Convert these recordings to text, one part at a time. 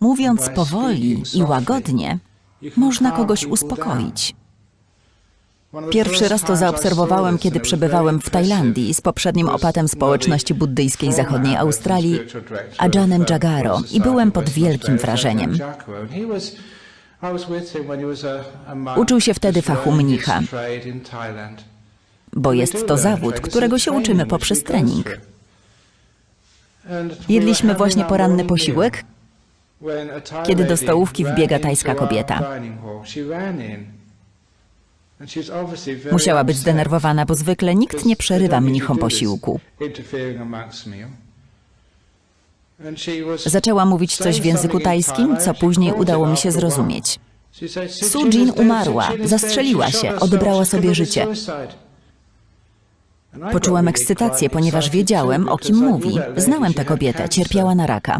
Mówiąc powoli i łagodnie, można kogoś uspokoić. Pierwszy raz to zaobserwowałem, kiedy przebywałem w Tajlandii z poprzednim opatem społeczności buddyjskiej zachodniej Australii, Ajanem Jagaro, i byłem pod wielkim wrażeniem. Uczył się wtedy fachu mnicha, bo jest to zawód, którego się uczymy poprzez trening. Jedliśmy właśnie poranny posiłek, kiedy do stołówki wbiega tajska kobieta. Musiała być zdenerwowana, bo zwykle nikt nie przerywa mnichom posiłku. Zaczęła mówić coś w języku tajskim, co później udało mi się zrozumieć. Su Jin umarła, zastrzeliła się, odebrała sobie życie. Poczułem ekscytację, ponieważ wiedziałem, o kim mówi. Znałem tę kobietę, cierpiała na raka.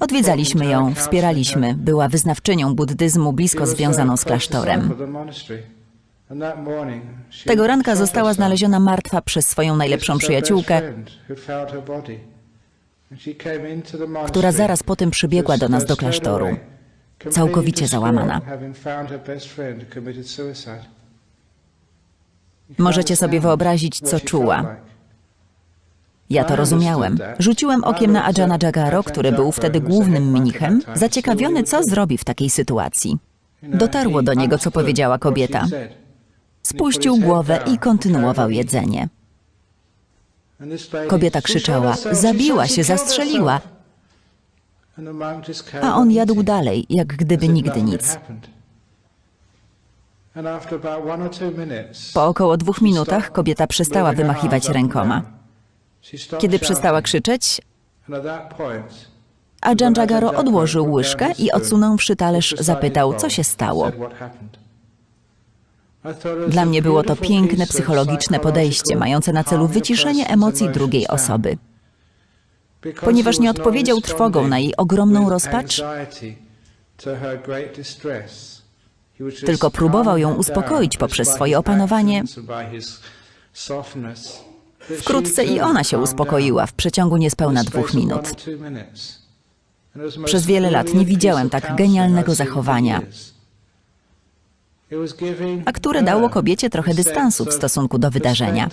Odwiedzaliśmy ją, wspieraliśmy. Była wyznawczynią buddyzmu blisko związaną z klasztorem. Tego ranka została znaleziona martwa przez swoją najlepszą przyjaciółkę, która zaraz potem przybiegła do nas do klasztoru, całkowicie załamana. Możecie sobie wyobrazić, co czuła. Ja to rozumiałem. Rzuciłem okiem na Ajana Jagaro, który był wtedy głównym mnichem, zaciekawiony, co zrobi w takiej sytuacji. Dotarło do niego, co powiedziała kobieta. Spuścił głowę i kontynuował jedzenie. Kobieta krzyczała: Zabiła się, zastrzeliła. A on jadł dalej, jak gdyby nigdy nic. Po około dwóch minutach kobieta przestała wymachiwać rękoma. Kiedy przestała krzyczeć, Ajan Jagaro odłożył łyżkę i odsunąwszy talerz zapytał, co się stało. Dla mnie było to piękne psychologiczne podejście, mające na celu wyciszenie emocji drugiej osoby. Ponieważ nie odpowiedział trwogą na jej ogromną rozpacz, tylko próbował ją uspokoić poprzez swoje opanowanie. Wkrótce i ona się uspokoiła w przeciągu niespełna dwóch minut. Przez wiele lat nie widziałem tak genialnego zachowania, a które dało kobiecie trochę dystansu w stosunku do wydarzenia.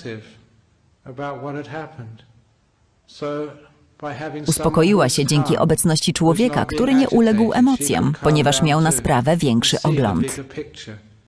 Uspokoiła się dzięki obecności człowieka, który nie uległ emocjom, ponieważ miał na sprawę większy ogląd.